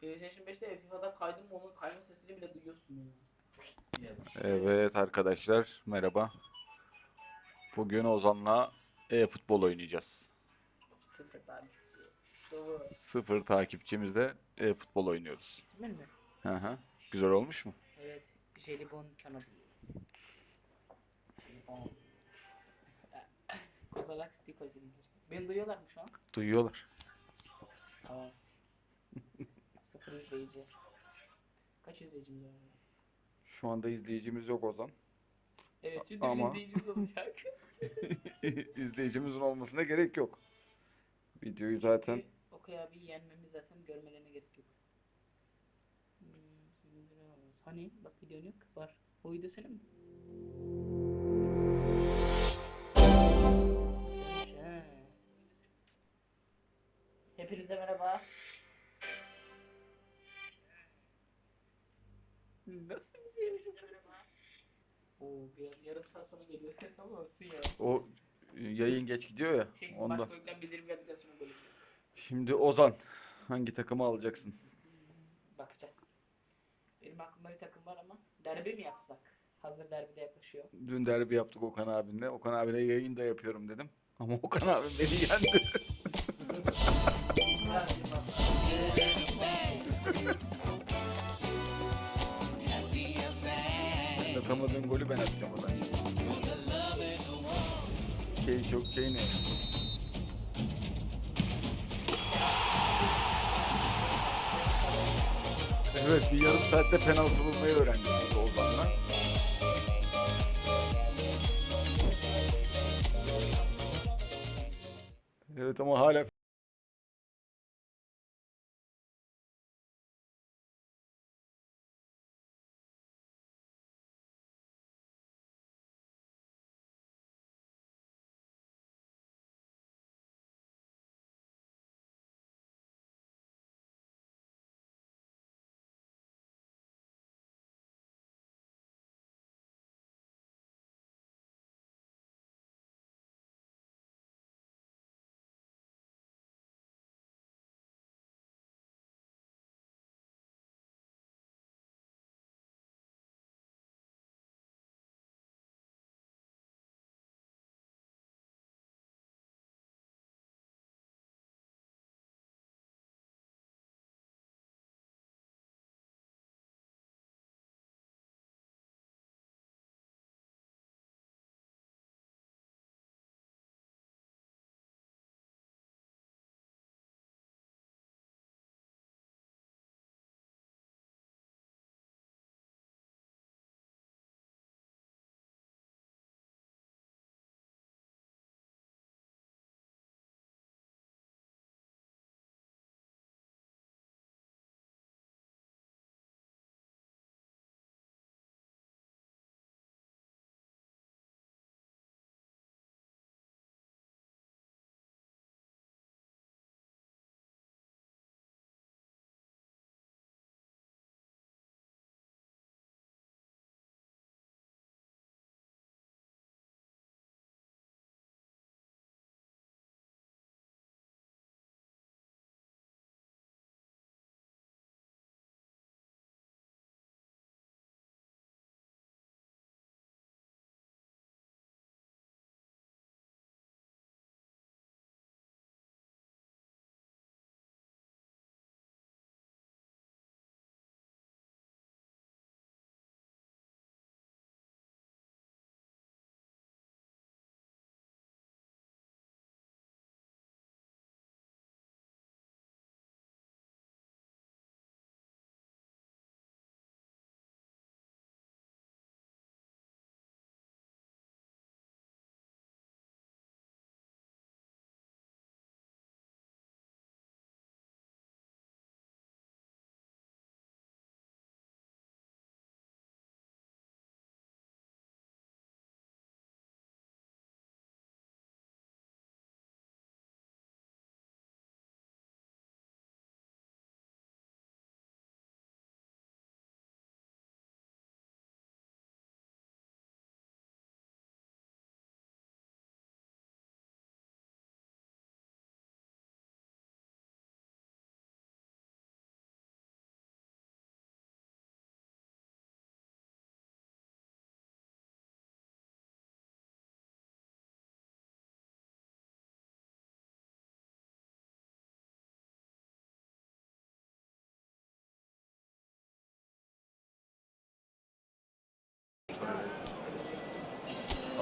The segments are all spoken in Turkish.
PlayStation 5'te FIFA'da kaydım mı onun kayma sesini bile duyuyorsun ya. Evet arkadaşlar merhaba. Bugün Ozan'la e-futbol oynayacağız. Sıfır takipçi. Doğru. Sıfır takipçimizle e-futbol oynuyoruz. İsmin mi? Hı hı. Güzel olmuş mu? Evet. Jelibon kanadı. Jelibon. Kozalak senin keşke. Beni duyuyorlar mı şu an? Duyuyorlar. Tamam. Sıfır izleyici. Kaç izleyicimiz var? Şu anda izleyicimiz yok Ozan. Evet şimdi Ama- izleyicimiz olacak. İzleyicimizin olmasına gerek yok. Videoyu zaten Okey abi yenmemiz zaten görmelerine gerek yok. Hmm. Hani bak videon yok. Var. O video senin mi? Nasıl bir şey? Oo biraz yarım saat sonra geliyor ses ama olsun ya. o e, yayın geç gidiyor ya Şey, ondan. başka yüklem bildirim geldikten sonra böyle. Şimdi Ozan hangi takımı alacaksın? Bakacağız. Benim aklımda bir takım var ama derbi mi yapsak? Hazır derbi de yaklaşıyor. Dün derbi yaptık Okan abinle. Okan abine yayın da yapıyorum dedim. Ama Okan abim beni yendi. Senin Atamadığın golü ben atacağım o zaman. Şey çok şey ne? Evet bir yarım saatte penaltı bulmayı öğrendik burada Ozan'la. Evet ama hala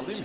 Aldın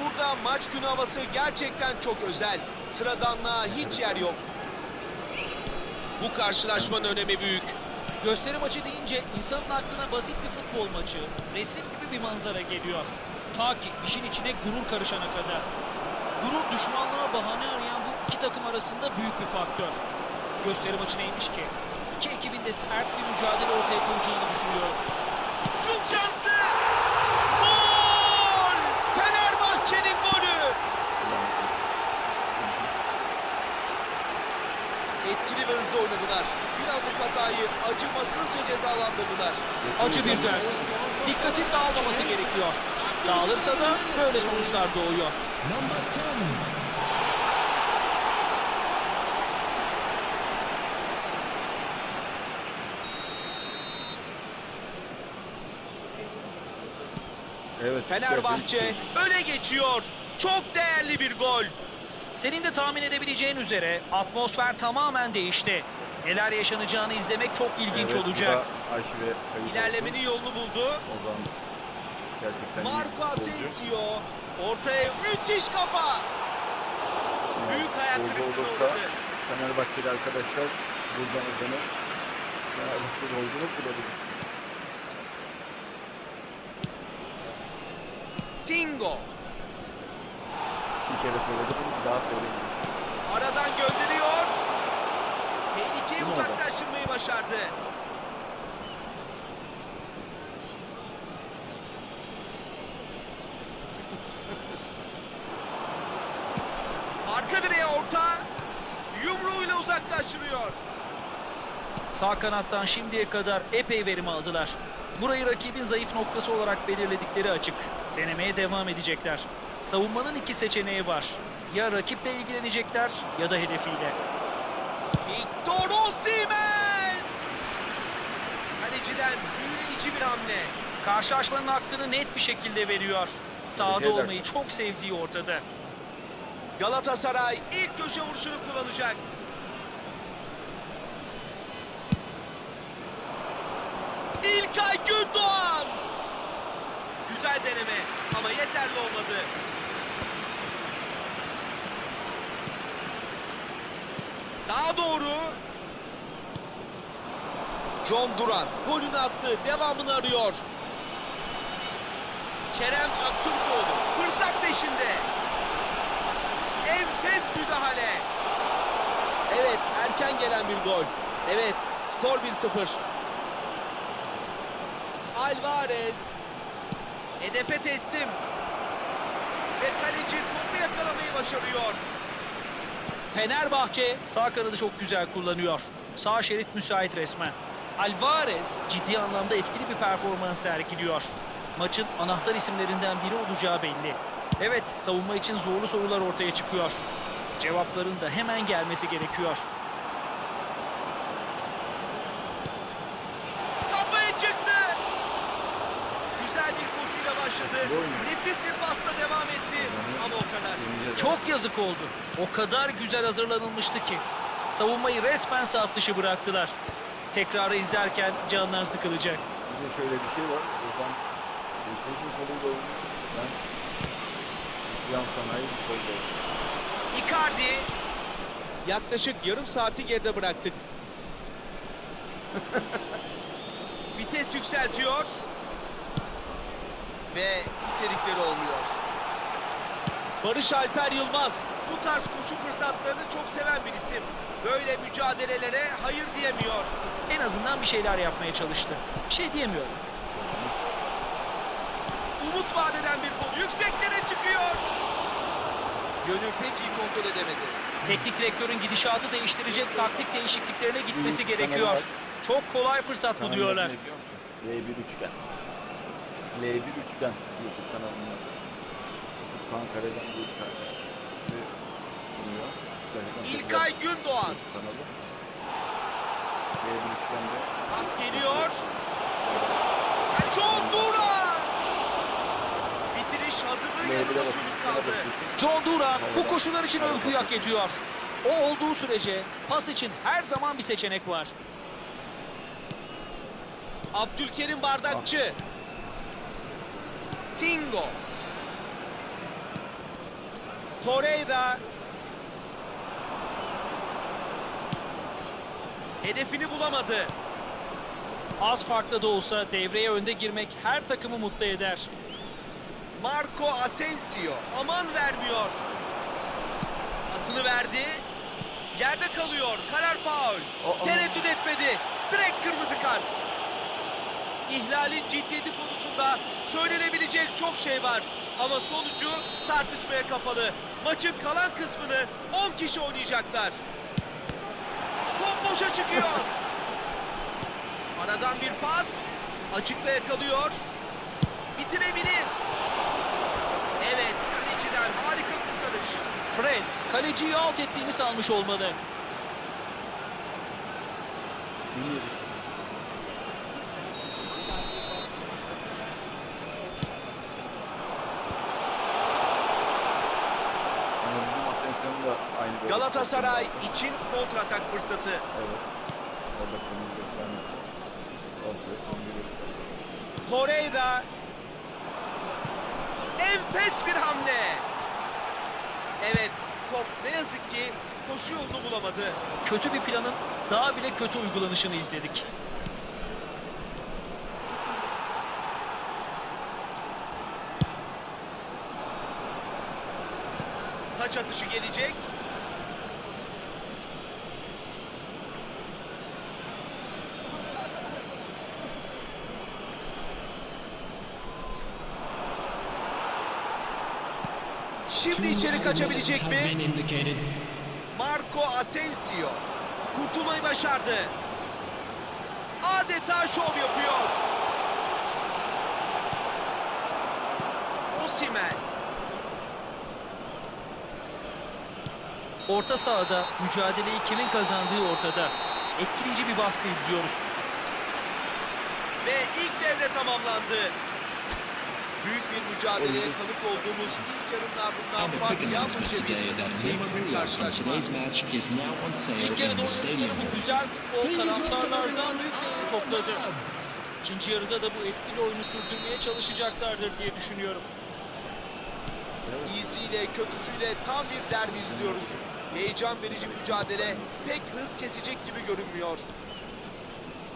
Burada maç günü havası gerçekten çok özel. Sıradanlığa hiç yer yok. Bu karşılaşmanın önemi büyük. Gösteri maçı deyince insanın aklına basit bir futbol maçı, resim gibi bir manzara geliyor. Ta ki işin içine gurur karışana kadar. Gurur düşmanlığa bahane arayan bu iki takım arasında büyük bir faktör. Gösteri maçı neymiş ki? İki ekibin de sert bir mücadele ortaya koyacağını düşünüyorum. Şut şansı! Gol! Fenerbahçe'nin golü! Hızlı oynadılar. Bir anlık hatayı acımasızca cezalandırdılar. Acı bir ders. Dikkatin dağılmaması gerekiyor. Dağılırsa da böyle sonuçlar doğuyor. Evet. Fenerbahçe öne geçiyor. Çok değerli bir gol. Senin de tahmin edebileceğin üzere atmosfer tamamen değişti. Neler yaşanacağını izlemek çok ilginç Evet, olacak. İlerlemenin yolunu buldu. Marco. Asensio ortaya müthiş kafa. Büyük hayal Golcü kırıklığı uğradı. Fenerbahçeli arkadaşlar buradan ödenir. Fenerbahçeli olduğunu bulabilir. Singo Bir kere söyledim, daha söyleyeyim. aradan gönderiyor. Tehlikeyi adam? uzaklaştırmayı başardı. Arka direğe orta. Yumruğuyla uzaklaştırıyor. Sağ kanattan şimdiye kadar epey verim aldılar. Burayı rakibin zayıf noktası olarak belirledikleri açık. Denemeye devam edecekler. Savunmanın iki seçeneği var. Ya rakiple ilgilenecekler ya da hedefiyle. Victor Osimhen! Kaleciden büyüleyici bir hamle. Karşılaşmanın hakkını net bir şekilde veriyor. Sahada edersin. olmayı çok sevdiği ortada. Galatasaray ilk köşe vuruşunu kullanacak. İlkay Gündoğan! Güzel deneme ama yeterli olmadı. Sağa doğru. John Duran golünü attı. Devamını arıyor. Kerem Aktürkoğlu fırsat peşinde. Enfes müdahale. Evet erken gelen bir gol. Evet skor 1-0. Alvarez. Hedefe teslim. Ve kaleci topu yakalamayı başarıyor. Fenerbahçe sağ kanadı çok güzel kullanıyor. Sağ şerit müsait resmen. Alvarez ciddi anlamda etkili bir performans sergiliyor. Maçın anahtar isimlerinden biri olacağı belli. Evet, savunma için zorlu sorular ortaya çıkıyor. Cevapların da hemen gelmesi gerekiyor. Kafaya çıktı. Güzel bir koşuyla başladı. Nefis bir pasla devam etti. Ama o kadar. Çok yazık oldu. O kadar güzel hazırlanılmıştı ki. Savunmayı resmen saf dışı bıraktılar. Tekrarı izlerken canlar sıkılacak. Bir de şöyle bir şey var. Ozan Beşiktaş'ın oynuyor. Ben yan sanayi bir oynuyorum. Icardi. Yaklaşık yarım saati geride bıraktık. Vites yükseltiyor. Ve istedikleri olmuyor. Barış Alper Yılmaz bu tarz koşu fırsatlarını çok seven bir isim. Böyle mücadelelere hayır diyemiyor. En azından bir şeyler yapmaya çalıştı. Bir şey diyemiyorum. Umut vadeden bir gol yükseklere çıkıyor. Gönül pek iyi kontrol edemedi. Teknik direktörün gidişatı değiştirecek taktik değişikliklerine gitmesi gerekiyor. Çok kolay fırsat biliyor musun? L1 üçgen. L1 üçgen YouTube kanalında. Kaan Kare'den bir tane. Ve sunuyor. İlkay Gündoğan. Kanalı. L1 üçgende. Pas geliyor. John Duran. Bitiriş hazırlığıyla L1'e bakın. sürük kaldı. John Duran bu koşular için övgü hak ediyor. O olduğu sürece pas için her zaman bir seçenek var. Abdülkerim Bardakçı. Singo. Torreira. Hedefini bulamadı. Az farklı da olsa devreye önde girmek her takımı mutlu eder. Marco Asensio aman vermiyor. Pasını verdi. Yerde kalıyor. Karar faul. Tereddüt etmedi. Direkt kırmızı kart. İhlalin ciddiyeti konusunda söylenebilecek çok şey var. Ama sonucu tartışmaya kapalı. Maçın kalan kısmını 10 kişi oynayacaklar. Top boşa çıkıyor. Aradan bir pas. Açıkta yakalıyor. Bitirebilir. Evet, kaleciden harika kurtarış. Fred kaleciyi alt ettiğini sanmış olmalı. Bir. Ama bizim Asensio'nun da aynı böyle Galatasaray için kontratak fırsatı. Evet. Torreira. Enfes bir hamle. Evet, top ne yazık ki koşu yolunu bulamadı. Kötü bir planın daha bile kötü uygulanışını izledik. Taç atışı gelecek. Şimdi içeri kaçabilecek mi? Marco Asensio kurtulmayı başardı. Adeta şov yapıyor. Osimhen Orta sahada mücadeleyi kimin kazandığı ortada. Etkileyici bir baskı izliyoruz. ve ilk devre tamamlandı. Büyük bir mücadeleye tanık olduğumuz ilk yarının ardından fark yalnızca bir bir karşılaşma. İlk yarıda oynadıkları bu güzel futbol taraftarlardan topladı. İkinci yarıda da bu etkili oyunu sürdürmeye çalışacaklardır diye düşünüyorum. İyisiyle kötüsüyle tam bir derbi izliyoruz. Heyecan verici mücadele pek hız kesecek gibi görünmüyor.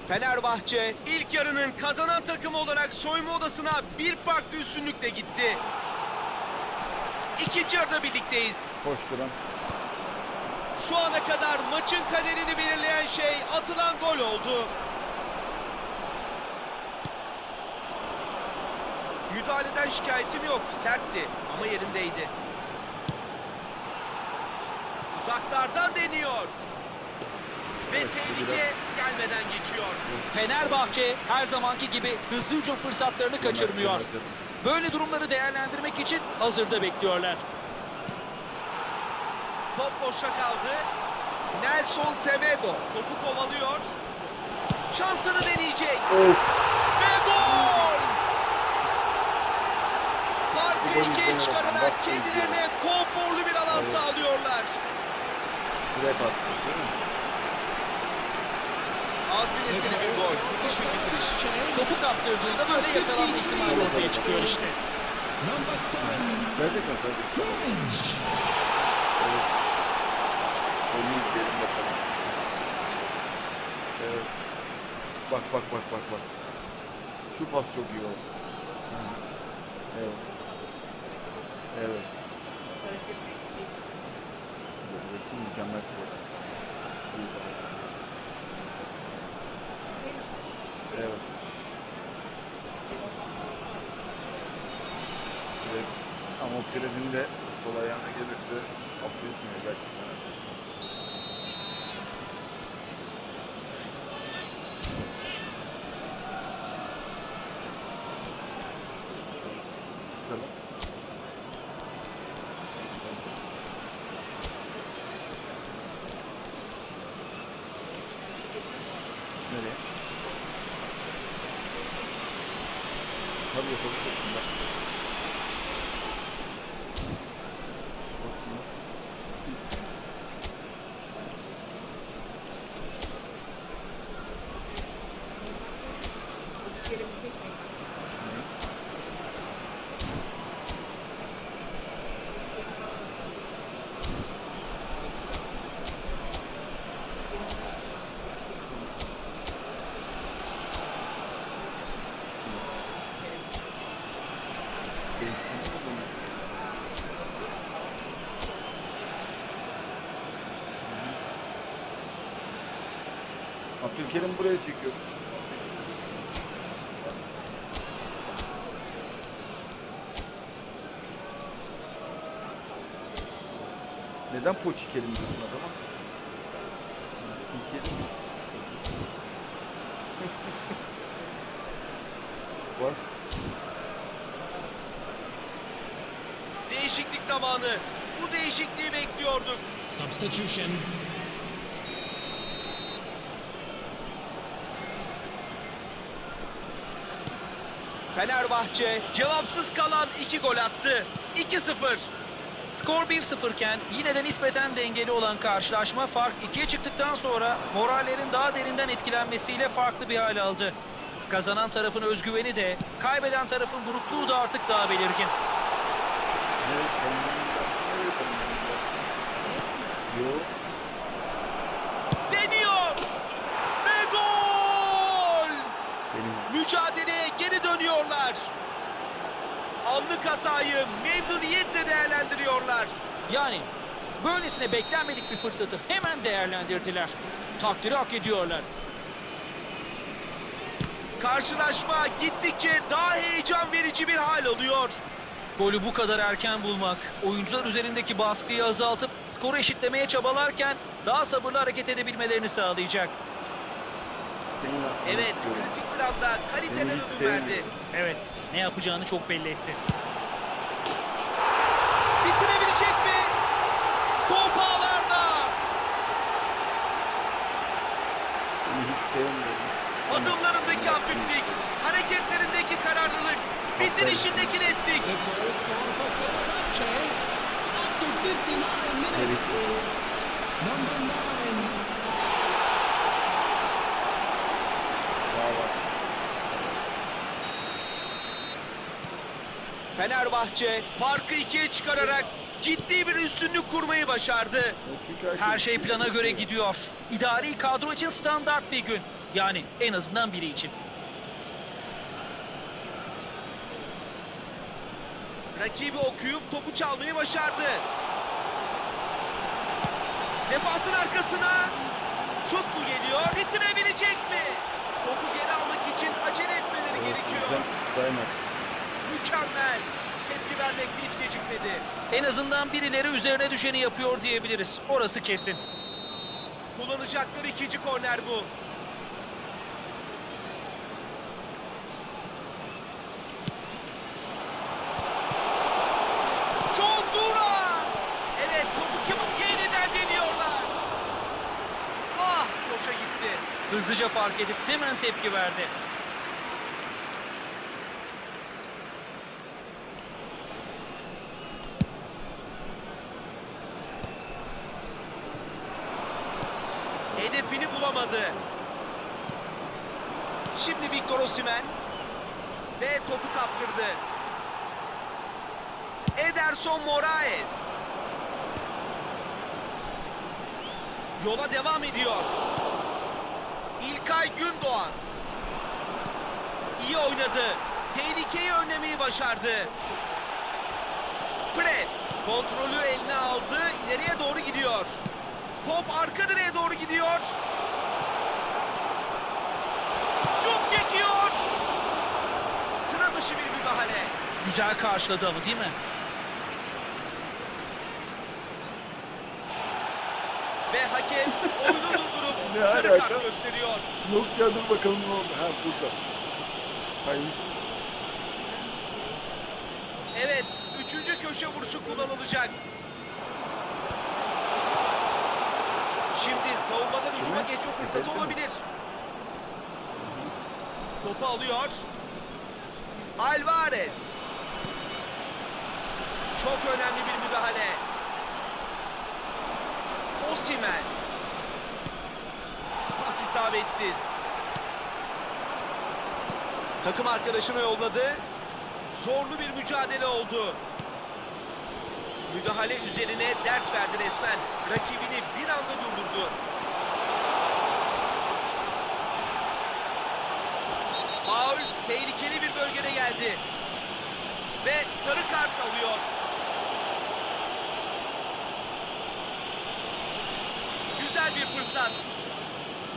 Fenerbahçe ilk yarının kazanan takımı olarak soyunma odasına bir farklı üstünlükle gitti. İkinci yarıda birlikteyiz. Koşturan. Şu ana kadar maçın kaderini belirleyen şey atılan gol oldu. Müdahaleden şikayetim yok. Sertti ama yerindeydi. Uzaklardan deniyor. Ve tehlike gelmeden geçiyor. Fenerbahçe her zamanki gibi hızlı hücum fırsatlarını kaçırmıyor. Böyle durumları değerlendirmek için hazırda bekliyorlar. Top boşta kaldı. Nelson Semedo topu kovalıyor. Şansını deneyecek. Ve gol! Farkı ikiye çıkararak kendilerine konforlu bir alan Evet. sağlıyorlar. Süre bastı değil mi? Azminesili bir gol. Müthiş bir bitiriş. Topu kaptırdığında böyle yakalanma ihtimali ortaya çıkıyor işte. Mi? Verdik. Evet. Golü izleyelim bakalım. Evet. Bak bak bak bak bak. Şu pas çok iyi oldu. Evet. Evet. Burası mükemmel bir yer. İyi bak. Evet. Evet. Fred'in de sol ayağına gelirse. Selam. Nereye? Tabii yapabilirsin bak. Bakayım. Gelebilecek mi? Abdülkerim buraya çekiyor. Neden Poçikerim diyorsun adama? Bak. Değişiklik zamanı. Bu değişikliği bekliyorduk. Substitution. Fenerbahçe cevapsız kalan iki gol attı. 2-0. Skor 1-0 iken yine de nispeten dengeli olan karşılaşma fark 2'ye çıktıktan sonra morallerin daha derinden etkilenmesiyle farklı bir hal aldı. Kazanan tarafın özgüveni de, kaybeden tarafın burukluğu da artık daha belirgin. Yok. Deniyor. Ve gol! Benim. Mücadeleye geri dönüyorlar. Anlık hatayı memnuniyetle değerlendiriyorlar. Yani böylesine beklenmedik bir fırsatı hemen değerlendirdiler. Takdiri hak ediyorlar. Karşılaşma gittikçe daha heyecan verici bir hal alıyor. Golü bu kadar erken bulmak, oyuncular üzerindeki baskıyı azaltıp skoru eşitlemeye çabalarken daha sabırlı hareket edebilmelerini sağlayacak. Evet, kritik planda kaliteden ödün verdi. Evet, ne yapacağını çok belli etti. Bitirebilecek mi? Top ağlarda. Seni hiç sevmiyorum. Adımlarındaki hafiflik, hareketlerindeki kararlılık, bitirişindeki netlik. The goal scored for Fenerbahce. After 59 minutes is number 9. Bravo. Fenerbahçe farkı ikiye çıkararak ciddi bir üstünlük kurmayı başardı. Her şey plana göre gidiyor. İdari kadro için standart bir gün. Yani en azından biri için. Rakibi okuyup topu çalmayı başardı. Defansın arkasına şut mu geliyor? Bitirebilecek mi? Topu geri almak için acele etmeleri gerekiyor. Dayanır. Mükemmel. Tepki vermekte hiç gecikmedi. En azından birileri üzerine düşeni yapıyor diyebiliriz. Orası kesin. Kullanacakları ikinci korner bu. John Duran. Evet topu kımık yeniden deniyorlar. Ah koşa gitti. Hızlıca fark edip hemen tepki verdi. Hedefini bulamadı. Şimdi Victor Osimhen ve topu kaptırdı. Ederson Moraes. Yola devam ediyor. İlkay Gündoğan. İyi oynadı. tehlikeyi önlemeyi başardı. Fred kontrolü eline aldı. ileriye doğru gidiyor. Top arka direğe doğru gidiyor. Şut çekiyor. Sıra dışı bir müdahale. Güzel karşıladı ama değil mi? Ve hakem oyunu durdurup Ne sarı alaka? kart gösteriyor. Yok ya dur bakalım ne oldu. Ha burada. Hayır. Evet, üçüncü köşe vuruşu kullanılacak. Şimdi savunmadan hücuma geçme fırsatı olabilir. Topu alıyor. Alvarez. Çok önemli bir müdahale. Osimen. Pas isabetsiz. Takım arkadaşına yolladı. Zorlu bir mücadele oldu. Müdahale üzerine ders verdi resmen. Rakibini bir anda durdurdu. Faul tehlikeli bir bölgede geldi. Ve sarı kart alıyor. Güzel bir fırsat.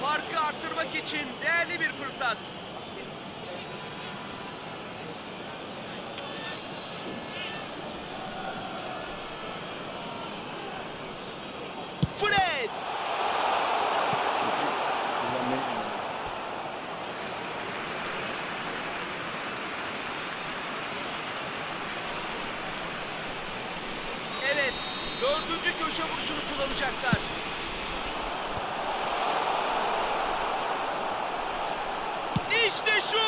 Farkı arttırmak için değerli bir fırsat. Fred! Evet, dördüncü köşe vuruşunu kullanacaklar. İşte şu!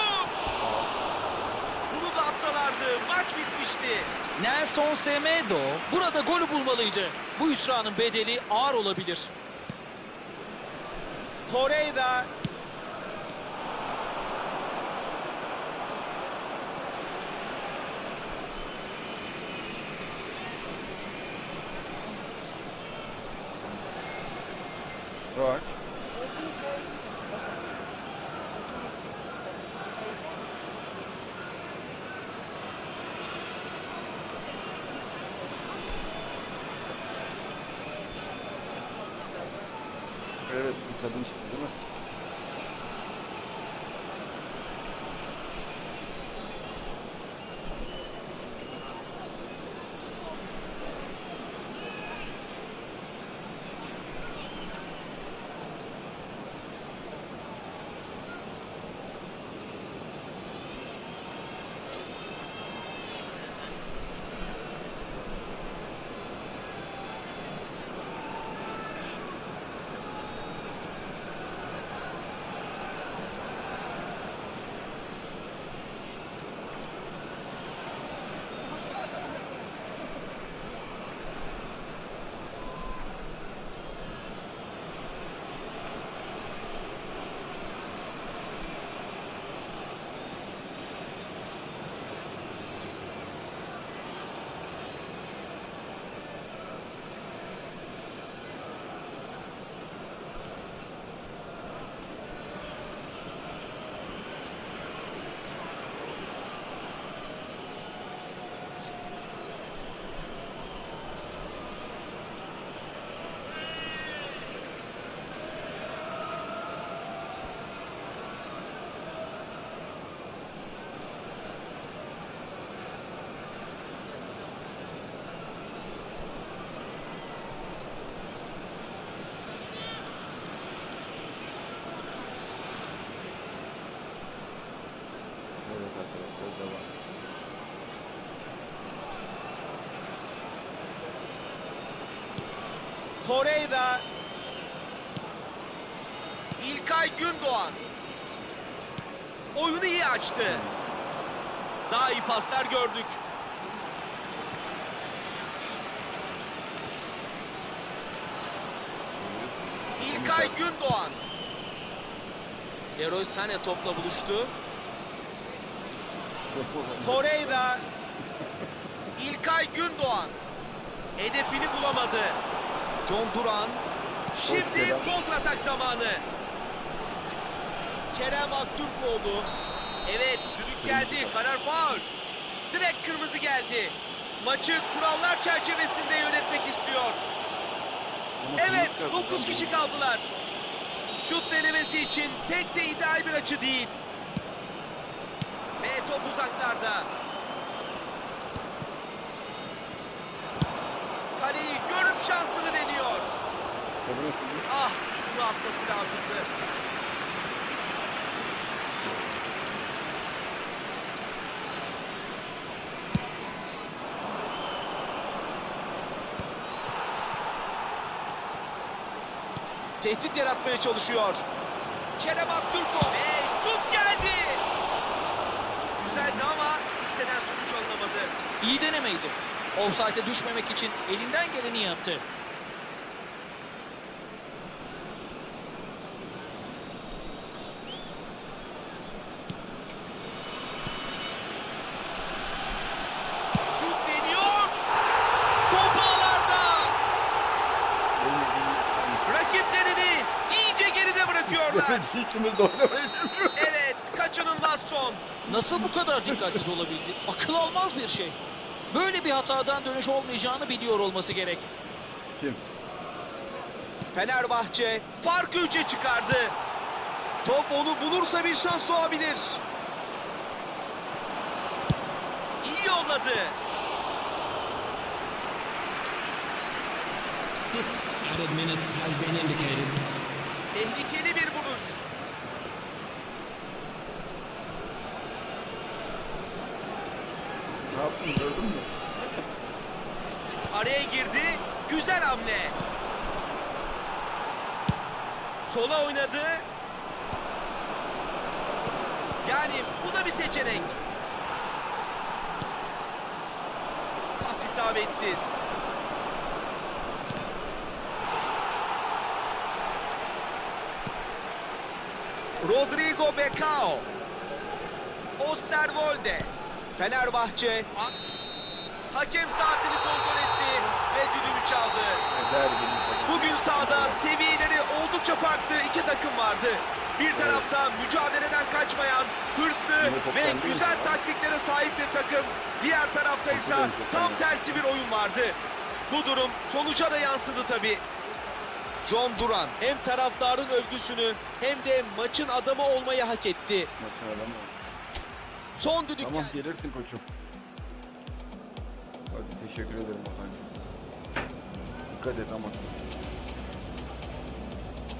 Bunu da atsalardı maç bitmişti. Nelson Semedo burada golü bulmalıydı. Bu hüsranın bedeli ağır olabilir. Torreira Evet, bir kadın çıktı değil mi? Evet arkadaşlar devam. Torreira İlkay Gündoğan oyunu iyi açtı. Daha iyi paslar gördük. İlkay Gündoğan Leroy Sané topla buluştu. Torreira İlkay Gündoğan hedefini bulamadı. John Duran şimdi kontratak zamanı. Kerem Aktürkoğlu Evet düdük geldi. Karar faul. Direkt kırmızı geldi. Maçı kurallar çerçevesinde yönetmek istiyor. Evet sonuç 9 kazandı. kişi kaldılar. Şut denemesi için pek de ideal bir açı değil. Ve top uzaklarda. Kaleyi görüp şansını. Ah bunu atması lazımdı. Tehdit yaratmaya çalışıyor. Kerem Aktürkoğlu ve şut geldi. Güzeldi ama istenen sonuç alınamadı. İyi denemeydi. Offside'e düşmemek için elinden geleni yaptı. Şut deniyor. Top ağlarda. Rakiplerini iyice de oynamayı bilmiyoruz. Evet, kaçınılmaz son. Nasıl bu kadar dikkatsiz olabildi? Akıl almaz bir şey. Böyle bir hatadan dönüş olmayacağını biliyor olması gerek. Kim? Fenerbahçe farkı 3'e çıkardı. Top onu bulursa bir şans doğabilir. İyi yolladı. Six added minutes has been indicated. Tehlikeli vuruş. Ne yaptın gördün mü? Araya girdi. Güzel hamle. Sola oynadı. Yani bu da bir seçenek. Pas isabetsiz. Rodrigo Becao. Osterwolde. Fenerbahçe Hakem saatini kontrol etti ve düdüğünü çaldı. Bugün sahada seviyeleri oldukça farklı iki takım vardı. Bir tarafta mücadeleden kaçmayan, hırslı ve güzel taktiklere sahip bir takım. Diğer tarafta ise tam tersi bir oyun vardı. Bu durum sonuca da yansıdı tabii. John Duran hem taraftarın övgüsünü hem de maçın adamı olmayı hak etti. Son düdük Tamam gelirsin koçum. Hadi teşekkür ederim Hakan'cığım. Dikkat et ama.